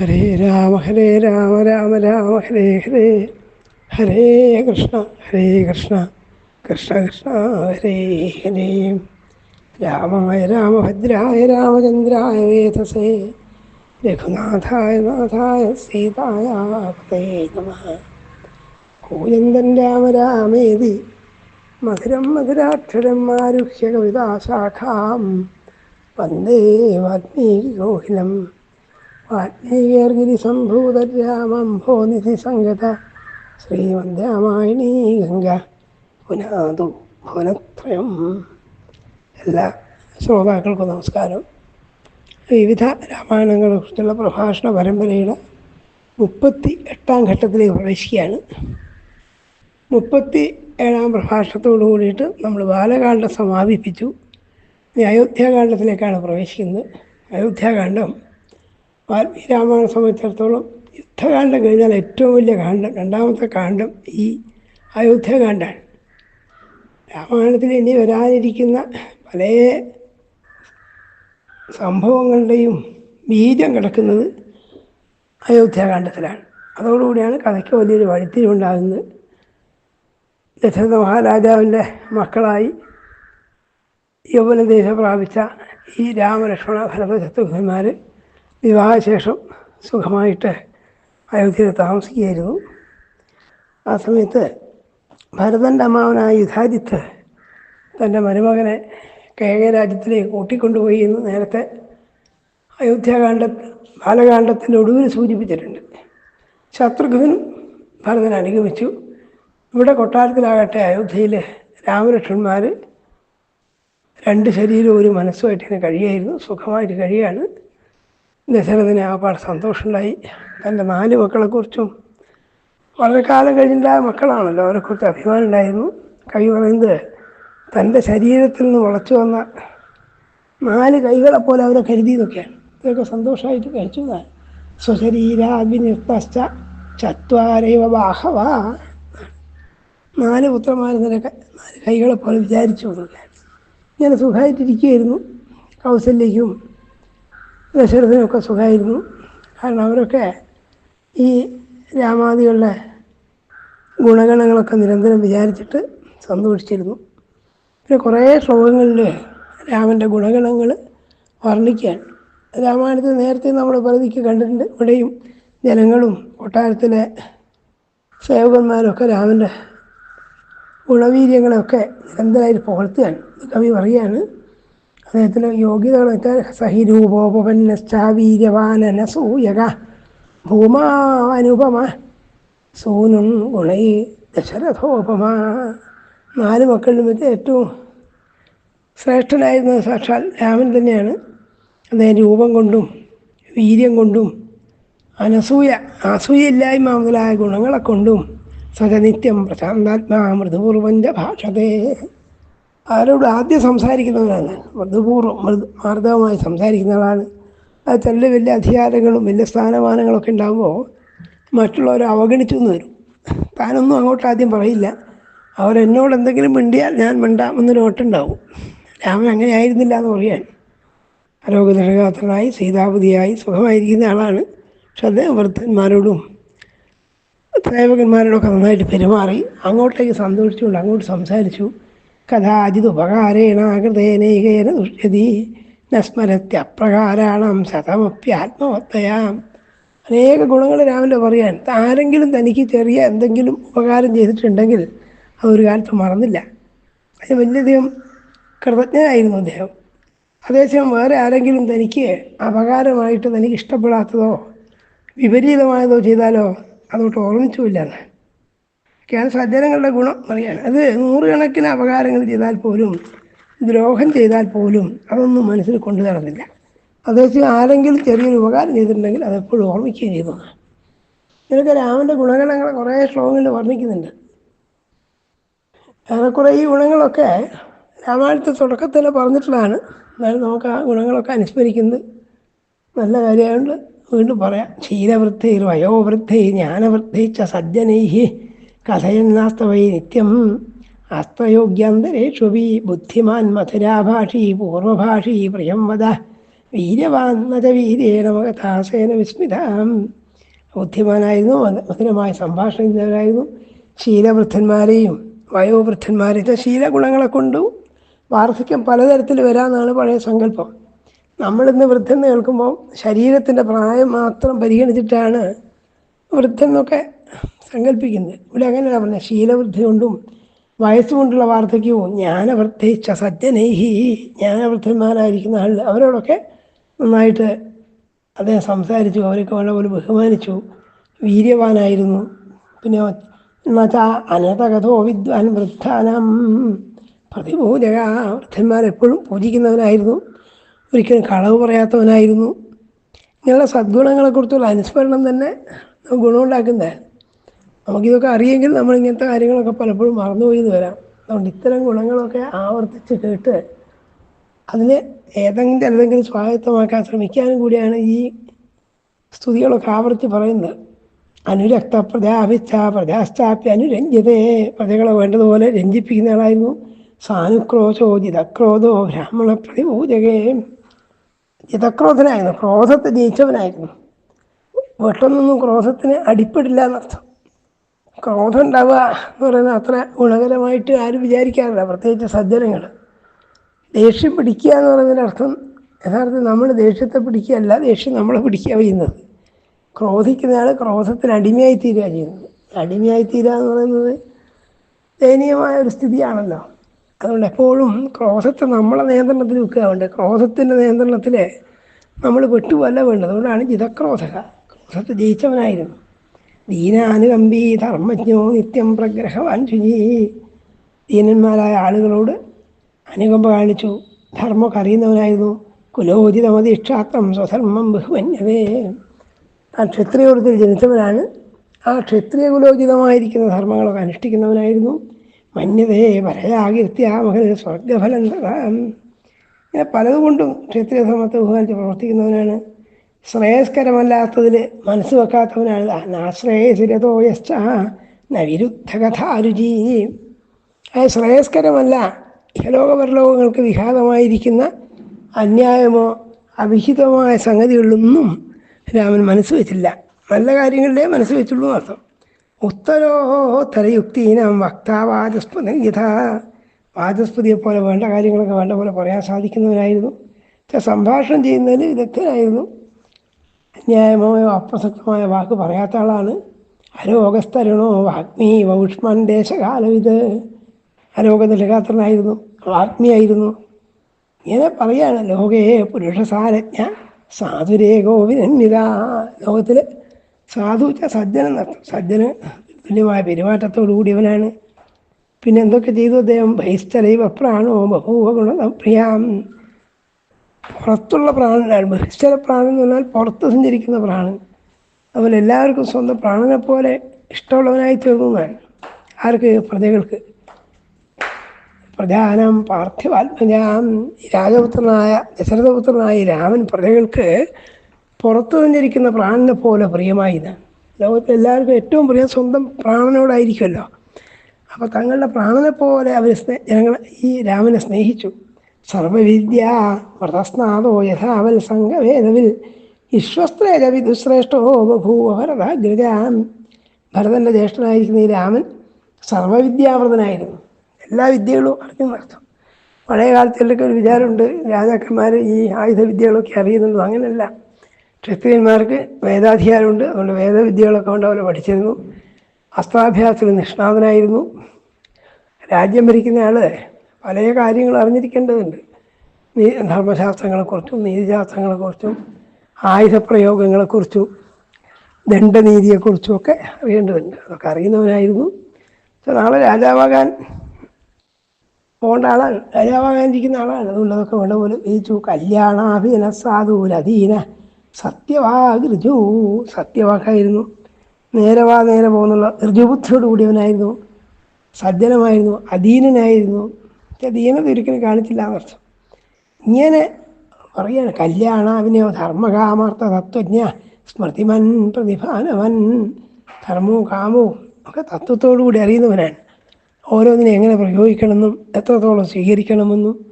ഹരേ രാമ ഹരേ രാമ രാമ രാമ ഹരേ ഹരേ. ഹരേ കൃഷ്ണ ഹരേ കൃഷ്ണ. കൃഷ്ണ കൃഷ്ണ ഹരേ ഹരേ. രാമായ രാമഭദ്രായ രാമചന്ദ്രായ വേധസേ രഘുനാഥായ നാഥായ സീതായ കൂയന്തൻ രാമ രാമേതി. മധുരം മധുരാക്ഷരം ആരുഹ്യ കവിതാശാഖാം വന്ദേ വാൽമീകികോഹിലം രാമം ഭോനിധി സംഗത ശ്രീമദ്രാമായണീ ഗംഗ പുനാതു ഭുവനത്രയം. എല്ലാ ശ്രോതാക്കൾക്കും നമസ്കാരം. വിവിധ രാമായണങ്ങളെക്കുറിച്ചുള്ള പ്രഭാഷണ പരമ്പരയുടെ മുപ്പത്തി എട്ടാം ഘട്ടത്തിലേക്ക് പ്രവേശിക്കുകയാണ്. മുപ്പത്തി ഏഴാം പ്രഭാഷണത്തോടു കൂടിയിട്ട് നമ്മൾ ബാലകാന്ഡം സമാപിപ്പിച്ചു. ഇനി അയോധ്യാകാന്ഡത്തിലേക്കാണ് പ്രവേശിക്കുന്നത്. അയോധ്യാകാന്ഡം വാൽമീകി രാമായണം സംബന്ധിച്ചിടത്തോളം യുദ്ധകാന്ഡം കഴിഞ്ഞാൽ ഏറ്റവും വലിയ കാണ്ഡം രണ്ടാമത്തെ കാണ്ഡം ഈ അയോധ്യകാന്ഡാണ്. രാമായണത്തിൽ ഇനി വരാനിരിക്കുന്ന പല സംഭവങ്ങളുടെയും ബീജം കിടക്കുന്നത് അയോധ്യാകാന്ഡത്തിലാണ്. അതോടുകൂടിയാണ് കഥയ്ക്ക് വലിയൊരു വഴിത്തിരിവുണ്ടാകുന്നത്. ദശരഥ മഹാരാജാവിന്റെ മക്കളായി യൗവനദേശം പ്രാപിച്ച ഈ രാമലക്ഷ്മണ ഭരത വിവാഹശേഷം സുഖമായിട്ട് അയോധ്യയിൽ താമസിക്കുകയായിരുന്നു. ആ സമയത്ത് ഭരതന്റെ അമ്മാവനായ യുധാജിത്ത് തന്റെ മരുമകനെ കേക രാജ്യത്തിലേക്ക് കൂട്ടിക്കൊണ്ടുപോയി എന്ന് നേരത്തെ അയോധ്യാകാന്ഡ ബാലകാന്ഡത്തിന്റെ ഒടുവിൽ സൂചിപ്പിച്ചിട്ടുണ്ട്. ശത്രുഘ്നും ഭരതൻ അനുഗമിച്ചു. ഇവിടെ കൊട്ടാരത്തിലാകട്ടെ അയോധ്യയിൽ രാമലക്ഷ്മണന്മാർ രണ്ട് ശരീരവും ഒരു മനസ്സുമായിട്ട് ഇങ്ങനെ കഴിയായിരുന്നു സുഖമായിട്ട് കഴിയാണ് ദശരഥന് ആപാട് പാട് സന്തോഷമുണ്ടായി. തന്റെ നാല് മക്കളെക്കുറിച്ചും വളരെ കാലം കഴിഞ്ഞിട്ടുണ്ടായ മക്കളാണല്ലോ. അവരെക്കുറിച്ച് അഭിമാനം ഉണ്ടായിരുന്നു. കവി പറയുന്നത് തന്റെ ശരീരത്തിൽ നിന്ന് വളച്ചു വന്ന നാല് കൈകളെ പോലെ അവരെ കരുതി എന്നൊക്കെയാണ് ഇതൊക്കെ സന്തോഷമായിട്ട് കഴിച്ചു എന്നാണ്. സ്വശരീരാഭിനിർത്തശ്ച ചത്വാരൈവ ബാഹവ നാല് പുത്രന്മാർ നിനക്ക് നാല് കൈകളെ പോലെ വിചാരിച്ചു എന്നൊക്കെയാണ് ഞാൻ സുഖമായിട്ടിരിക്കുകയായിരുന്നു. കൗസല്യയ്ക്കും ദശരഥനൊക്കെ സുഖമായിരുന്നു. കാരണം അവരൊക്കെ ഈ രാമാദികളുടെ ഗുണഗണങ്ങളൊക്കെ നിരന്തരം വിചാരിച്ചിട്ട് സന്തോഷിച്ചിരുന്നു. പിന്നെ കുറേ ശ്ലോകങ്ങളിൽ രാമന്റെ ഗുണഗണങ്ങൾ വർണിക്കുകയാണ്. രാമായണത്തിൽ നേരത്തെ നമ്മൾ പ്രതിക്ക് കണ്ടിട്ടുണ്ട്. ഇവിടെയും ജനങ്ങളും കൊട്ടാരത്തിലെ സേവകന്മാരൊക്കെ രാമന്റെ ഗുണവീര്യങ്ങളൊക്കെ നിരന്തരമായിട്ട് പുകഴ്ത്തുകയാണ്. കവി പറയുകയാണ്. അദ്ദേഹത്തിന് യോഗ്യതകൾ വെച്ചാൽ സഹിരൂപോപന്നശ്ചാവീര്യവാനനസൂയക. ഭൂമാനുപമ സൂനും ഗുണൈ ദശരഥോപമ. നാല് മക്കളിലും വെച്ച് ഏറ്റവും ശ്രേഷ്ഠനായിരുന്നത് സാക്ഷാൽ രാമൻ തന്നെയാണ്. അദ്ദേഹം രൂപം കൊണ്ടും വീര്യം കൊണ്ടും അനസൂയ അസൂയയില്ലായ്മ മുതലായ ഗുണങ്ങളെ കൊണ്ടും സഹനിത്യം പ്രശാന്താത്മാ മൃദുപൂർവഞ്ച ഭാഷതേ ആരോട് ആദ്യം സംസാരിക്കുന്നവരാണ്. മൃദുപൂർവം മൃദു മാർദ്ദവമായി സംസാരിക്കുന്ന ആളാണ് അത് ചില വലിയ അധികാരങ്ങളും വലിയ സ്ഥാനമാനങ്ങളൊക്കെ ഉണ്ടാകുമ്പോൾ മറ്റുള്ളവരെ അവഗണിച്ചു എന്ന് വരും. താനൊന്നും അങ്ങോട്ട് ആദ്യം പറയില്ല. അവരെന്നോട് എന്തെങ്കിലും മിണ്ടിയാൽ ഞാൻ മിണ്ടാമെന്നൊരു ഓട്ടുണ്ടാവും രാമൻ അങ്ങനെ ആയിരുന്നില്ല എന്ന് പറയാൻ ആരോഗ്യനിർഗാത്രനായി സീതാപതിയായി സുഖമായിരിക്കുന്ന ആളാണ്. പക്ഷെ അദ്ദേഹം വൃദ്ധന്മാരോടും സേവകന്മാരോടൊക്കെ നന്നായിട്ട് പെരുമാറി അങ്ങോട്ടേക്ക് സന്തോഷിച്ചുകൊണ്ട് അങ്ങോട്ട് സംസാരിച്ചു. കഥാചിത് ഉപകാരേണ കൃതേനൈകേന ദുഷ്യതി നസ്മരത്യപ്രകാരാണം ശതമപ്യാത്മവത്തയാം. അനേക ഗുണങ്ങൾ രാവിലെ പറയാൻ ആരെങ്കിലും തനിക്ക് ചെറിയ എന്തെങ്കിലും ഉപകാരം ചെയ്തിട്ടുണ്ടെങ്കിൽ അതൊരു കാലത്ത് മറന്നില്ല. അതിന് വലിയധികം കൃതജ്ഞനായിരുന്നു അദ്ദേഹം. അതേസമയം വേറെ ആരെങ്കിലും തനിക്ക് അപകാരമായിട്ട് തനിക്ക് ഇഷ്ടപ്പെടാത്തതോ വിപരീതമായതോ ചെയ്താലോ അതോട്ട് ഓർമ്മിച്ചുമില്ല ഒക്കെയാണ് സജ്ജനങ്ങളുടെ ഗുണം പറയാണ് അത് നൂറുകണക്കിന് അപകാരങ്ങൾ ചെയ്താൽ പോലും ദ്രോഹം ചെയ്താൽ പോലും അതൊന്നും മനസ്സിൽ കൊണ്ടു നടന്നില്ല. അതേസമയം ആരെങ്കിലും ചെറിയൊരു ഉപകാരം ചെയ്തിട്ടുണ്ടെങ്കിൽ അതെപ്പോഴും ഓർമ്മിക്കുകയും ചെയ്തു ഇതൊക്കെ രാമന്റെ ഗുണഗണങ്ങൾ കുറേ ശ്ലോകങ്ങളിൽ വർണിക്കുന്നുണ്ട്. ഏറെക്കുറെ ഈ ഗുണങ്ങളൊക്കെ രാമായണത്തെ തുടക്കത്തിൽ പറഞ്ഞിട്ടുള്ളതാണ്. എന്നാലും നമുക്ക് ആ ഗുണങ്ങളൊക്കെ അനുസ്മരിക്കുന്നത് നല്ല കാര്യമായതുകൊണ്ട് വീണ്ടും പറയാം. ക്ഷീരവൃദ്ധി വയോവൃദ്ധി ജ്ഞാനവൃത്തി ച സജ്ജനൈ കഥയന്നാസ്തവൈ നിത്യം ആസ്തയോഗ്യാന്തരേഷ്വപി ബുദ്ധിമാൻ മധുരാഭാഷി പൂർവഭാഷി പ്രിയം വദ. വീര്യവാന്നത വീര്യേണ മകഥാസേന വിസ്മിതാം. ബുദ്ധിമാനായിരുന്നു മധു- മധുരമായ സംഭാഷണം ചെയ്യുന്നവരായിരുന്നു ശീലവൃദ്ധന്മാരെയും വയോവൃദ്ധന്മാരെയും ശീലഗുണങ്ങളെ കൊണ്ടും വാർദ്ധക്യം പലതരത്തിൽ വരാമെന്നാണ് പഴയ സങ്കല്പം. നമ്മളിന്ന് വൃദ്ധൻ കേൾക്കുമ്പോൾ ശരീരത്തിന്റെ പ്രായം മാത്രം പരിഗണിച്ചിട്ടാണ് വൃദ്ധൻ എന്നൊക്കെ സങ്കല്പിക്കുന്നത്. ഇവിടെ അങ്ങനെയല്ല പറഞ്ഞത്. ശീലവൃദ്ധി കൊണ്ടും വയസ്സുകൊണ്ടുള്ള വാർദ്ധക്യവും ജ്ഞാനവൃദ്ധിച്ച സജ്ജനൈഹി ജ്ഞാനവൃദ്ധന്മാരായിരിക്കുന്ന ആൾ അവരോടൊക്കെ നന്നായിട്ട് അദ്ദേഹം സംസാരിച്ചു. അവരൊക്കെ വളരെ ബഹുമാനിച്ചു. വീര്യവാനായിരുന്നു. പിന്നെ എന്നുവെച്ചാൽ അനതകഥോ വിദ്വാൻ വൃദ്ധാനം. പ്രതിപൂജക വൃദ്ധന്മാരെപ്പോഴും പൂജിക്കുന്നവനായിരുന്നു. ഒരിക്കലും കളവ് പറയാത്തവനായിരുന്നു. ഇങ്ങനെയുള്ള സദ്ഗുണങ്ങളെക്കുറിച്ചുള്ള അനുസ്മരണം തന്നെ നമുക്ക് ഗുണമുണ്ടാക്കുന്നത് നമുക്കിതൊക്കെ അറിയെങ്കിൽ നമ്മൾ ഇങ്ങനത്തെ കാര്യങ്ങളൊക്കെ പലപ്പോഴും മറന്നുപോയി എന്ന് വരാം. അതുകൊണ്ട് ഇത്തരം ഗുണങ്ങളൊക്കെ ആവർത്തിച്ച് കേട്ട് അതിന് ഏതെങ്കിലും ഏതെങ്കിലും സ്വായത്തമാക്കാൻ ശ്രമിക്കാനും കൂടിയാണ് ഈ സ്തുതികളൊക്കെ ആവർത്തി പറയുന്നത്. അനുരക്ത പ്രജാഭിച്ച പ്രജാസ്ഥാപ്യ അനുരഞ്ജിതേ. പ്രജകളെ വേണ്ടതുപോലെ രഞ്ജിപ്പിക്കുന്ന ആളായിരുന്നു സാനുക്രോശോജിത ക്രോധോ ബ്രാഹ്മണ പ്രതിപൂജകേ ജിതക്രോധനായിരുന്നു ക്രോധത്തെ ജയിച്ചവനായിരുന്നു. വെട്ടൊന്നും ക്രോധത്തിന് അടിപ്പെടില്ല എന്നർത്ഥം. ക്രോധം ഉണ്ടാവുക എന്ന് പറയുന്നത് അത്ര ഗുണകരമായിട്ട് ആരും വിചാരിക്കാറില്ല. പ്രത്യേകിച്ച് സജ്ജനങ്ങൾ ദേഷ്യം പിടിക്കുക എന്ന് പറയുന്നതിന്റെ അർത്ഥം യഥാർത്ഥത്തിൽ നമ്മൾ ദേഷ്യത്തെ പിടിക്കുകയല്ല ദേഷ്യം നമ്മളെ പിടിക്കുക ചെയ്യുന്നത്. ക്രോധിക്കുന്നയാൾ ക്രോധത്തിന് അടിമയായി തീരുക ചെയ്യുന്നത്. അടിമയായി തീരുക എന്ന് പറയുന്നത് ദയനീയമായ ഒരു സ്ഥിതിയാണല്ലോ. അതുകൊണ്ട് എപ്പോഴും ക്രോധത്തെ നമ്മളെ നിയന്ത്രണത്തിൽ വെക്കുക വേണ്ട? ക്രോധത്തിന്റെ നിയന്ത്രണത്തിൽ നമ്മൾ പെട്ടുപോകല്ല വേണ്ടത്. അതുകൊണ്ടാണ് ജിതക്രോധക. ക്രോധത്തെ ജയിച്ചവനായിരുന്നു. ദീനാനുകമ്പി ധർമ്മജ്ഞോ നിത്യം പ്രഗ്രഹവാൻ ശുചി ദീനന്മാരായ ആളുകളോട് അനുകമ്പ കാണിച്ചു. ധർമ്മമൊക്കെ അറിയുന്നവനായിരുന്നു. കുലോചിതമതിക്ഷാത്രം സ്വധർമ്മം ബഹുമന്യവേ. ആ ക്ഷത്രിയകുലത്തിൽ ജനിച്ചവനാണ്. ആ ക്ഷത്രിയ കുലോചിതമായിരിക്കുന്ന ധർമ്മങ്ങളൊക്കെ അനുഷ്ഠിക്കുന്നവനായിരുന്നു. മന്യതേ മകന് സ്വർഗഫലം. ഇങ്ങനെ പലതുകൊണ്ടും ക്ഷത്രിയ ധർമ്മത്തെ ബഹുമാനിച്ച് പ്രവർത്തിക്കുന്നവനാണ്. ശ്രേയസ്കരമല്ലാത്തതിൽ മനസ്സ് വെക്കാത്തവനാണ് നാശ്രേയസിരതോ നവിരുദ്ധകഥാരുചി അത് ശ്രേയസ്കരമല്ല ഹലോകപരലോകങ്ങൾക്ക് വിഘാതമായിരിക്കുന്ന അന്യായമോ അവിഹിതമായ സംഗതികളിലൊന്നും രാമൻ മനസ്സ് വെച്ചില്ല. നല്ല കാര്യങ്ങളിലേ മനസ്സ് വെച്ചുള്ളൂ അർത്ഥം. ഉത്തരോഹോ ഉത്തരോത്തരയുക്തീനം വക്താവാചസ്പതി യഥാ. വാചസ്പതിയെ പോലെ വേണ്ട കാര്യങ്ങളൊക്കെ വേണ്ട പോലെ പറയാൻ സാധിക്കുന്നവരായിരുന്നു സംഭാഷണം ചെയ്യുന്നതിൽ വിദഗ്ധനായിരുന്നു. അന്യായമായോ അപ്രസക്തമായ വാക്ക് പറയാത്ത ആളാണ്. അരോഗസ്ഥരുണോ വാഗ്മി വൗഷ്മാൻ ദേശകാലം ഇത്. അരോഗനിലകാത്രനായിരുന്നു വാഗ്മിയായിരുന്നു ഇങ്ങനെ പറയാണ് ലോകേ പുരുഷസാരജ്ഞ സാധുരേ ഗോവിനന്യത ലോകത്തിൽ സാധു സജ്ജന സജ്ജനം തുല്യമായ പെരുമാറ്റത്തോടുകൂടി ഇവനാണ് പിന്നെ എന്തൊക്കെ ചെയ്തു അദ്ദേഹം? ബഹിസ്ഥലൈവ പ്രാണോ ബഹൂവ ഗുണപ്രിയാം പുറത്തുള്ള പ്രാണനാണ് ബഹിസ്ഥല പ്രാണൻ എന്ന് പറഞ്ഞാൽ പുറത്ത് സഞ്ചരിക്കുന്ന പ്രാണൻ. അതുപോലെ എല്ലാവർക്കും സ്വന്തം പ്രാണനെ പോലെ ഇഷ്ടമുള്ളവനായി തീർന്നതാണ് ആർക്ക്? പ്രജകൾക്ക്. പ്രധാനം പാർത്ഥിവാത്മജാം. രാജപുത്രനായ ദശരഥപുത്രനായ രാമൻ പ്രജകൾക്ക് പുറത്തു സഞ്ചരിക്കുന്ന പ്രാണനെ പോലെ പ്രിയമായി ഇതാണ് ലോകത്തിൽ എല്ലാവർക്കും ഏറ്റവും പ്രിയം സ്വന്തം പ്രാണനോടായിരിക്കുമല്ലോ. അപ്പോൾ തങ്ങളുടെ പ്രാണനെ പോലെ അവർ സ്നേ ജനങ്ങളെ ഈ രാമനെ സ്നേഹിച്ചു. സർവവിദ്യ വ്രതസ്നാദോ യഥാവൽ സംഘവേദവിൽ. വിശ്വസ്ത്രേജ വിദുശ്രേഷ്ഠോ ബഭൂവ ഭരതാഗ്രജാൻ ഭരതന്റെ ജ്യേഷ്ഠനായിരിക്കുന്ന ഈ രാമൻ സർവവിദ്യാവൃതനായിരുന്നു. എല്ലാ വിദ്യകളും അറിഞ്ഞെന്നർത്ഥം പഴയ കാലത്തിലൊക്കെ ഒരു വിചാരമുണ്ട് രാജാക്കന്മാർ ഈ ആയുധ വിദ്യകളൊക്കെ അറിയുന്നുണ്ടോ അങ്ങനെയല്ല. ക്ഷത്രിയന്മാർക്ക് വേദാധികാരമുണ്ട് അതുകൊണ്ട് വേദവിദ്യകളൊക്കെ കൊണ്ട് അവർ പഠിച്ചിരുന്നു. അസ്ത്രാഭ്യാസത്തിൽ നിഷ്ണാതനായിരുന്നു. രാജ്യം ഭരിക്കുന്ന ആൾ പല കാര്യങ്ങൾ അറിഞ്ഞിരിക്കേണ്ടതുണ്ട്. നീ ധർമ്മശാസ്ത്രങ്ങളെക്കുറിച്ചും നീതിശാസ്ത്രങ്ങളെക്കുറിച്ചും ആയുധപ്രയോഗങ്ങളെക്കുറിച്ചും ദണ്ഡനീതിയെക്കുറിച്ചും ഒക്കെ അറിയേണ്ടതുണ്ട്. അതൊക്കെ അറിയുന്നവനായിരുന്നു. പക്ഷെ നാളെ രാജാവാകാൻ പോകേണ്ട ആളാണ്. രാജാവാകാനിരിക്കുന്ന ആളാണ്. അതുകൊണ്ട് വേണ്ട പോലെ വിധിച്ചു. കല്യാണാഭീന സാധൂരധീന സത്യവാഗൃജു സത്യവാക്കായിരുന്നു നേരവാ നേരെ പോകുന്നുള്ള ഋജുബുദ്ധിയോട് കൂടിയവനായിരുന്നു സജ്ജനമായിരുന്നു. അധീനനായിരുന്നു. ദീനത ഒരിക്കലും കാണിച്ചില്ല വർഷം. ഇങ്ങനെ പറയാണ് കല്യാണാവിനെയോ ധർമ്മകാമാർത്ഥ തത്വജ്ഞ സ്മൃതിമൻ പ്രതിഭാനവൻ ധർമ്മവും കാമവും ഒക്കെ തത്വത്തോടു കൂടി അറിയുന്നവനാണ്. ഓരോന്നിനെ എങ്ങനെ പ്രയോഗിക്കണമെന്നും എത്രത്തോളം സ്വീകരിക്കണമെന്നും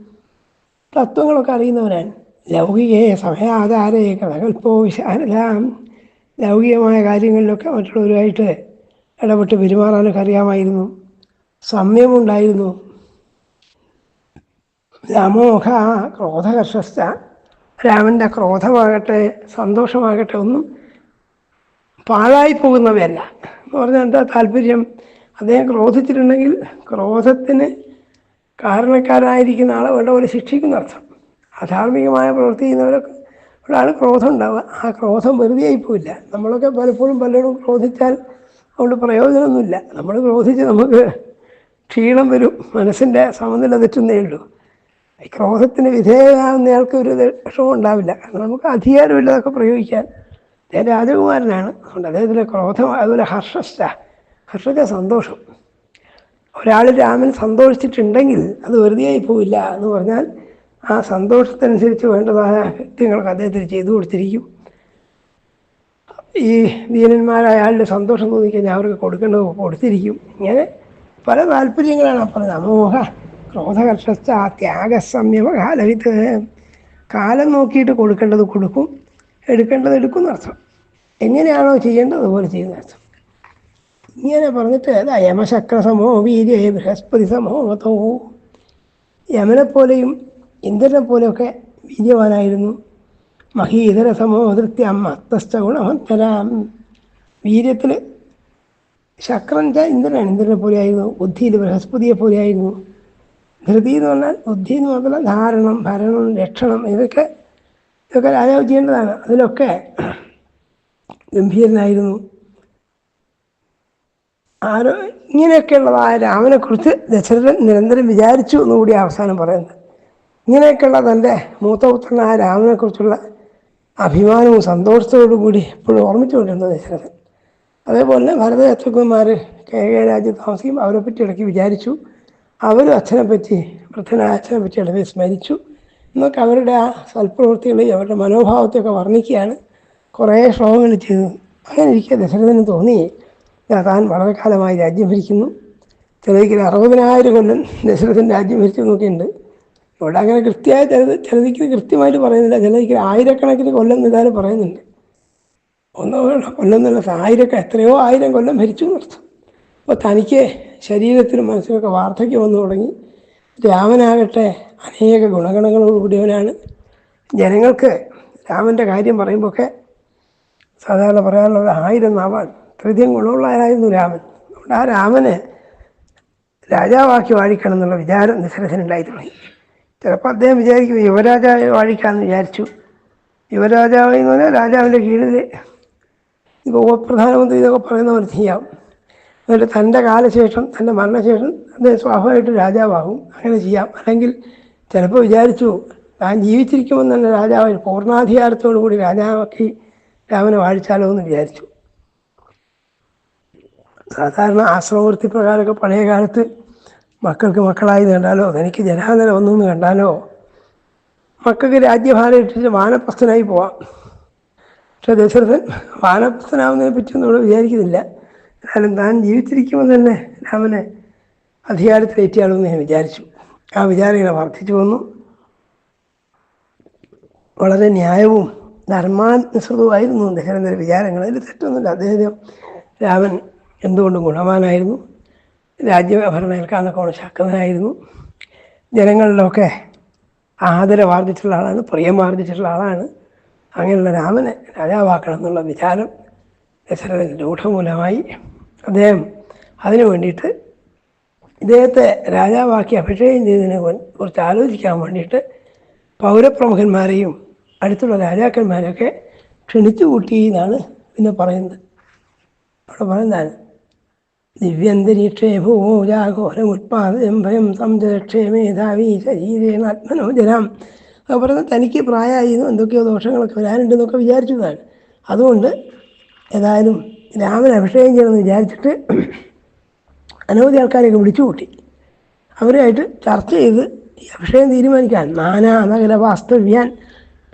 തത്വങ്ങളൊക്കെ അറിയുന്നവനാണ്. ലൗകികേ സമയാധാരേ കഥകൽപ്പോ വിശാലം ലൗകികമായ കാര്യങ്ങളിലൊക്കെ മറ്റുള്ളവരുമായിട്ട് ഇടപെട്ട് പെരുമാറാനൊക്കെ അറിയാമായിരുന്നു. സംയമുണ്ടായിരുന്നു രാമോഹ ക്രോധകർഷസ്ഥ രാമന്റെ ക്രോധമാകട്ടെ സന്തോഷമാകട്ടെ ഒന്നും പാഴായി പോകുന്നവയല്ല എന്ന് പറഞ്ഞാൽ എന്താ താല്പര്യം? അദ്ദേഹം ക്രോധിച്ചിട്ടുണ്ടെങ്കിൽ ക്രോധത്തിന് കാരണക്കാരായിരിക്കുന്ന ആളെ വേണ്ട ഒരു ശിക്ഷിക്കുന്ന അർത്ഥം അധാർമികമായ പ്രവൃത്തി ചെയ്യുന്നവരൊക്കെ അവിടെയാണ് ക്രോധം ഉണ്ടാവുക. ആ ക്രോധം വെറുതെ ആയിപ്പോയില്ല നമ്മളൊക്കെ പലപ്പോഴും പലരും ക്രോധിച്ചാൽ അതുകൊണ്ട് പ്രയോജനമൊന്നുമില്ല. നമ്മൾ ക്രോധിച്ച് നമുക്ക് ക്ഷീണം വരും. മനസ്സിന്റെ സമനില തെറ്റുന്നേ ഉള്ളൂ. ഈ ക്രോധത്തിന് വിധേയനാകുന്നയാൾക്ക് ഒരു വിഷമം ഉണ്ടാവില്ല. കാരണം നമുക്ക് അധികാരമില്ല അതൊക്കെ പ്രയോഗിക്കാൻ. അദ്ദേഹം രാജകുമാരനാണ്. അതുകൊണ്ട് അദ്ദേഹത്തിന്റെ ക്രോധം അതുപോലെ ഹർഷസ്ഥ. ഹർഷത്തെ സന്തോഷം. ഒരാൾ രാമൻ സന്തോഷിച്ചിട്ടുണ്ടെങ്കിൽ അത് വെറുതെ ആയി പോവില്ല എന്ന് പറഞ്ഞാൽ ആ സന്തോഷത്തിനനുസരിച്ച് വേണ്ടതായ കൃത്യങ്ങളൊക്കെ അദ്ദേഹത്തിന് ചെയ്തു കൊടുത്തിരിക്കും. ഈ ദീനന്മാരായ ആളുടെ സന്തോഷം തോന്നിക്കഴിഞ്ഞാൽ അവർക്ക് കൊടുക്കേണ്ടത് കൊടുത്തിരിക്കും. ഇങ്ങനെ പല താല്പര്യങ്ങളാണ്. അപ്പം അമോഹ ക്രോധകർഷസ്ഥ ത്യാഗസംയമ കാലവിത്ത് കാലം നോക്കിയിട്ട് കൊടുക്കേണ്ടത് കൊടുക്കും എടുക്കേണ്ടത് എടുക്കും എന്നർത്ഥം എങ്ങനെയാണോ ചെയ്യേണ്ടത് അതുപോലെ ചെയ്യുന്ന അർത്ഥം. ഇങ്ങനെ പറഞ്ഞിട്ട് അതാ യമശക്രസമോ വീര്യ ബൃഹസ്പതി സമോ മതോ യമനെ പോലെയും ഇന്ദ്രനെ പോലെയൊക്കെ വീര്യവാനായിരുന്നു. മഹീധര അമ്മ അത്തസ്ഥ ഗുണമത്തരാം വീര്യത്തിൽ ശക്രൻ ഇന്ദ്രനാണ്. ഇന്ദ്രനെ പോലെയായിരുന്നു. ബുദ്ധിയിൽ ബൃഹസ്പതിയെ പോലെയായിരുന്നു. ധൃതി എന്ന് പറഞ്ഞാൽ ബുദ്ധി എന്ന് മാത്രമല്ല ധാരണം ഭരണം രക്ഷണം ഇതൊക്കെ ഇതൊക്കെ രാജാവ് ചെയ്യേണ്ടതാണ്. അതിലൊക്കെ ഗംഭീരനായിരുന്നു. ആരോ ഇങ്ങനെയൊക്കെയുള്ളതായ രാമനെക്കുറിച്ച് ദശരഥൻ നിരന്തരം വിചാരിച്ചു എന്നുകൂടി അവസാനം പറയുന്നത്. ഇങ്ങനെയൊക്കെയുള്ള തന്റെ മൂത്തപുത്രനായ രാമനെക്കുറിച്ചുള്ള അഭിമാനവും സന്തോഷത്തോടും കൂടി എപ്പോഴും ഓർമ്മിച്ചുകൊണ്ടിരുന്നു ദശരഥൻ. അതേപോലെ തന്നെ കേരള രാജ്യത്ത് താമസിക്കും അവരെപ്പറ്റി പറ്റി ഇടയ്ക്ക് വിചാരിച്ചു. അവരും അച്ഛനെ പറ്റി വൃദ്ധനായ അച്ഛനെ പറ്റി ഇടവേ സ്മരിച്ചു. എന്നൊക്കെ അവരുടെ ആ സൽപ്രവൃത്തികളെയും അവരുടെ മനോഭാവത്തെയൊക്കെ വർണിക്കുകയാണ്. കുറേ ശ്ലോകങ്ങൾ ചെയ്തു. അങ്ങനെ ഇരിക്കെ ദശരഥന് തോന്നി താൻ വളരെ കാലമായി രാജ്യം ഭരിക്കുന്നു. ചിലതിക്ക് അറുപതിനായിരം കൊല്ലം ദശരഥൻ രാജ്യം ഭരിച്ചു എന്നൊക്കെയുണ്ട് ഇവിടെ അങ്ങനെ കൃത്യമായി ചിലത് ചിലതിക്ക് കൃത്യമായിട്ട് പറയുന്നില്ല. ചിലതിക്ക് ആയിരക്കണക്കിന് കൊല്ലം നിതാനം പറയുന്നുണ്ട്. ഒന്നോ കൊല്ലം എന്നുള്ള ആയിരക്ക എത്രയോ ആയിരം കൊല്ലം ഭരിച്ചു എന്നർത്ഥം അപ്പോൾ തനിക്ക് ശരീരത്തിനും മനസ്സിനൊക്കെ വാർദ്ധക്യം വന്നു തുടങ്ങി. രാമനാകട്ടെ അനേക ഗുണഗണങ്ങളോടുകൂടിയവനാണ് ജനങ്ങൾക്ക് രാമന്റെ കാര്യം പറയുമ്പോഴൊക്കെ സാധാരണ പറയാനുള്ളത് ആയിരം നാവാൻ ത്രിധ്യം ഗുണമുള്ളവരായിരുന്നു രാമൻ. അതുകൊണ്ട് ആ രാമനെ രാജാവാക്കി വാഴിക്കണം എന്നുള്ള വിചാരം ദശരഥനുണ്ടായി തുടങ്ങി. ചിലപ്പോൾ അദ്ദേഹം വിചാരിക്കും യുവരാജാവെ വാഴിക്കാമെന്ന് വിചാരിച്ചു. യുവരാജാവ് എന്ന് പറഞ്ഞാൽ രാജാവിന്റെ കീഴിൽ ഇപ്പോൾ ഉപപ്രധാനമന്ത്രി ഇതൊക്കെ പറയുന്ന ചെയ്യാം. എന്നിട്ട് തന്റെ കാലശേഷം തന്റെ മരണശേഷം അദ്ദേഹം സ്വാഭാവികമായിട്ട് രാജാവാകും. അങ്ങനെ ചെയ്യാം. അല്ലെങ്കിൽ ചിലപ്പോൾ വിചാരിച്ചു താൻ ജീവിച്ചിരിക്കുമെന്ന് തന്നെ രാജാവ് പൂർണാധികാരത്തോടു കൂടി രാജാവാക്കി രാമനെ വാഴിച്ചാലോ എന്ന് വിചാരിച്ചു. സാധാരണ ആശ്രമവൃത്തി പ്രകാരമൊക്കെ പഴയ കാലത്ത് മക്കൾക്ക് മക്കളായി കണ്ടാലോ തനിക്ക് ജനാന്തരം ഒന്നെന്ന് കണ്ടാലോ? മക്കൾക്ക് രാജ്യഭാരം ഇട്ടിട്ട് വാനപ്രസ്ഥനായി പോവാം. പക്ഷെ ദശരഥൻ വാനപ്രസ്ഥനാവുന്നതിനെ പറ്റിയൊന്നും ഇവിടെ വിചാരിക്കുന്നില്ല. എന്നാലും താൻ ജീവിച്ചിരിക്കുമ്പോൾ തന്നെ രാമനെ അധികാരത്തിലേറ്റിയാണെന്ന് ഞാൻ വിചാരിച്ചു. ആ വിചാരം ഇങ്ങനെ വർദ്ധിച്ചു വന്നു. വളരെ ന്യായവും ധർമാനുസൃതവുമായിരുന്നു ദശരഥന്റെ വിചാരങ്ങൾ. അതിൽ തെറ്റൊന്നുമില്ല. അദ്ദേഹം രാമൻ എന്തുകൊണ്ടും ഗുണവാനായിരുന്നു. രാജ്യഭരണം ഏൽക്കാനൊക്കെ ശക്തനായിരുന്നു ജനങ്ങളിലൊക്കെ ആദരവാർജിച്ചിട്ടുള്ള ആളാണ് പ്രിയമാർജിച്ചിട്ടുള്ള ആളാണ്. അങ്ങനെയുള്ള രാമനെ രാജാവാക്കണം എന്നുള്ള വിചാരം ദശരഥൻ രൂഢമൂലമായി അദ്ദേഹം അതിനു വേണ്ടിയിട്ട് ഇദ്ദേഹത്തെ രാജാവാക്കി അഭിഷേകം ചെയ്തതിനെ കുറിച്ച് ആലോചിക്കാൻ വേണ്ടിയിട്ട് പൗരപ്രമുഖന്മാരെയും അടുത്തുള്ള രാജാക്കന്മാരെയൊക്കെ ക്ഷണിച്ചു കൂട്ടി എന്നാണ് പിന്നെ പറയുന്നത്. അവിടെ പറയുന്നതാണ് ദിവ്യന്തരീക്ഷേ ഭൂജാഘോരമുത്പാദയം ഭയം സംജക്ഷേ മേധാവി ശരീരേണ ആത്മനോജനം. അത് പറയുന്നത് തനിക്ക് പ്രായമായിരുന്നു എന്തൊക്കെയോ ദോഷങ്ങളൊക്കെ വരാനുണ്ടെന്നൊക്കെ വിചാരിച്ചതാണ്. അതുകൊണ്ട് ഏതായാലും രാമൻ അഭിഷേകം ചെയ്യണമെന്ന് വിചാരിച്ചിട്ട് അനവധി ആൾക്കാരെയൊക്കെ വിളിച്ചു കൂട്ടി. അവരുമായിട്ട് ചർച്ച ചെയ്ത് ഈ അഭിഷേകം തീരുമാനിക്കാൻ നാനാ നഗര വാസ്തവ്യാൻ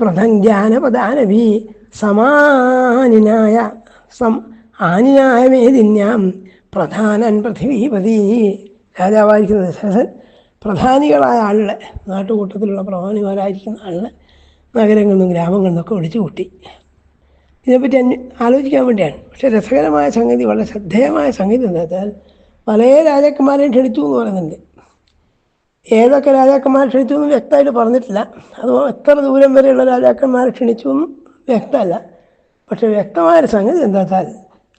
പ്രഥഞ്ജാനപദാനവി സമാനിനായ സം ആനിനായ മേദിന്യാം പ്രധാനൻ പൃഥിവീപതി. രാജാവായിരിക്കുന്ന ദശരഥൻ പ്രധാനികളായ ആളുകളെ നാട്ടുകൂട്ടത്തിലുള്ള പ്രധാനിമാരായിരിക്കുന്ന ആളുകളെ നഗരങ്ങളിൽ നിന്നും ഗ്രാമങ്ങളിൽ നിന്നൊക്കെ വിളിച്ചു കൂട്ടി. ഇതിനെപ്പറ്റി അന്വ ആലോചിക്കാൻ വേണ്ടിയാണ്. പക്ഷേ രസകരമായ സംഗതി വളരെ ശ്രദ്ധേയമായ സംഗതി എന്താ വെച്ചാൽ പല രാജാക്കന്മാരെയും ക്ഷണിച്ചു എന്ന് പറയുന്നുണ്ട്. ഏതൊക്കെ രാജാക്കന്മാരെ ക്ഷണിച്ചു എന്ന് വ്യക്തമായിട്ട് പറഞ്ഞിട്ടില്ല. അത് എത്ര ദൂരം വരെയുള്ള രാജാക്കന്മാരെ ക്ഷണിച്ചു എന്നും വ്യക്തമല്ല. പക്ഷെ വ്യക്തമായ സംഗതി എന്താ വെച്ചാൽ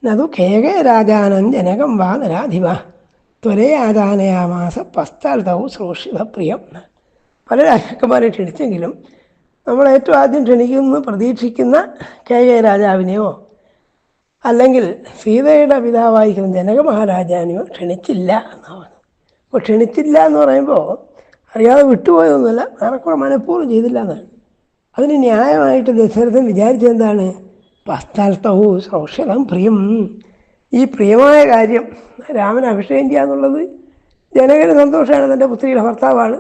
നതു കേകേ രാജാനം ജനകം വാ നരാധിവ ത്വരേ ആചാനയാമാസ പശ്ചാത്തവും ശ്രോഷിത പ്രിയം പല രാജാക്കന്മാരെ ക്ഷണിച്ചെങ്കിലും നമ്മൾ ഏറ്റവും ആദ്യം ക്ഷണിക്കുന്നു പ്രതീക്ഷിക്കുന്ന കെ കെ രാജാവിനെയോ? അല്ലെങ്കിൽ സീതയുടെ പിതാവായിരിക്കുന്ന ജനക മഹാരാജാവിനെയോ ക്ഷണിച്ചില്ല എന്നാണ് അപ്പോൾ ക്ഷണിച്ചില്ല എന്ന് പറയുമ്പോൾ അറിയാതെ വിട്ടുപോയതൊന്നുമല്ല ഏറെക്കുറെ മനഃപൂർവം ചെയ്തില്ല എന്നാണ് അതിന് ന്യായമായിട്ട് ദശരഥൻ വിചാരിച്ചെന്താണ് പശ്ചാത്തവും സൗഷധം പ്രിയം. ഈ പ്രിയമായ കാര്യം രാമൻ അഭിഷേകം ചെയ്യുക എന്നുള്ളത് ജനകന് സന്തോഷമാണ് തന്റെ പുത്രിയുടെ ഭർത്താവാണ്.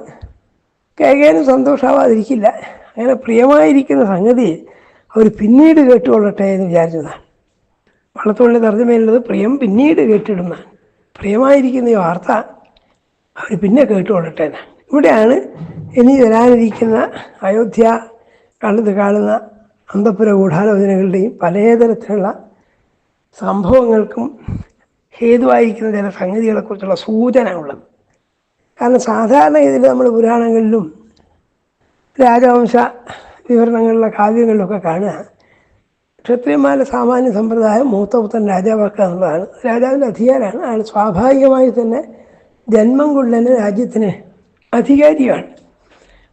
കേകേനും സന്തോഷമാവാതിരിക്കില്ല അങ്ങനെ പ്രിയമായിരിക്കുന്ന സംഗതി അവർ പിന്നീട് കേട്ടുകൊള്ളട്ടെ എന്ന് വിചാരിച്ചതാണ്. വള്ളത്തോളിന്റെ തർജമയിലുള്ളത് പ്രിയം പിന്നീട് കേട്ടിടുന്നതാണ്. പ്രിയമായിരിക്കുന്ന ഈ വാർത്ത അവർ പിന്നെ കേട്ടുകൊള്ളട്ടെ എന്നാണ്. ഇവിടെയാണ് ഇനി വരാനിരിക്കുന്ന അയോധ്യ കണ്ടത് കാണുന്ന അന്തപുര ഗൂഢാലോചനകളുടെയും പലതരത്തിലുള്ള സംഭവങ്ങൾക്കും ഹേതുവായിരിക്കുന്ന ചില സംഗതികളെക്കുറിച്ചുള്ള സൂചന ഉള്ളത് കാരണം സാധാരണ ഇതിൽ നമ്മൾ പുരാണങ്ങളിലും രാജവംശ വിവരണങ്ങളിലെ കാവ്യങ്ങളിലൊക്കെ കാണുക. ക്ഷത്രിയന്മാരുടെ സാമാന്യ സമ്പ്രദായം മൂത്തപുത്രൻ രാജാവാക്കുക എന്നുള്ളതാണ്. രാജാവിന്റെ അധികാരമാണ്. അയാൾ സ്വാഭാവികമായി തന്നെ ജന്മം കൊണ്ട് തന്നെ രാജ്യത്തിന് അധികാരിയാണ്.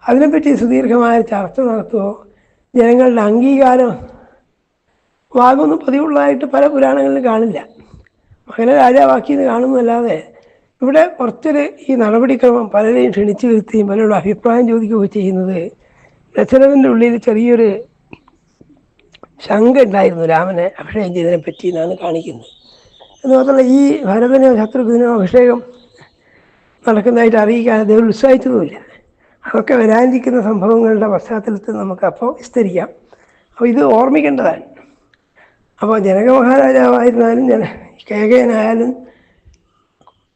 അതിനെപ്പറ്റി സുദീർഘമായ ചർച്ച നടത്തുമോ ജനങ്ങളുടെ അംഗീകാരം വാങ്ങുന്ന പതിവുള്ളതായിട്ട് പല പുരാണങ്ങളിലും കാണില്ല. മകനെ രാജാവാക്കിയെന്ന് കാണുന്നതല്ലാതെ ഇവിടെ കുറച്ചൊരു ഈ നടപടിക്രമം പലരെയും ക്ഷണിച്ചു വരുത്തുകയും പലരുടെ അഭിപ്രായം ചോദിക്കുകയൊക്കെ ചെയ്യുന്നത് ദശരഥന്റെ ഉള്ളിൽ ചെറിയൊരു ശങ്ക ഉണ്ടായിരുന്നു രാമനെ അഭിഷേകം ചെയ്തതിനെ പറ്റി എന്നാണ് കാണിക്കുന്നത്. എന്ന് മാത്രമല്ല ഈ ഭരതനോ ശത്രുഘ്നോ അഭിഷേകം നടക്കുന്നതായിട്ട് അറിയിക്കാൻ അദ്ദേഹം ഉത്സാഹിച്ചതുമില്ല. അതൊക്കെ വരാനിരിക്കുന്ന സംഭവങ്ങളുടെ പശ്ചാത്തലത്തിൽ നമുക്ക് അപ്പോൾ വിസ്തരിക്കാം. അപ്പോൾ ഇത് ഓർമ്മിക്കേണ്ടതാണ്. അപ്പോൾ ജനക മഹാരാജാവായിരുന്നാലും ജന കേകയനായാലും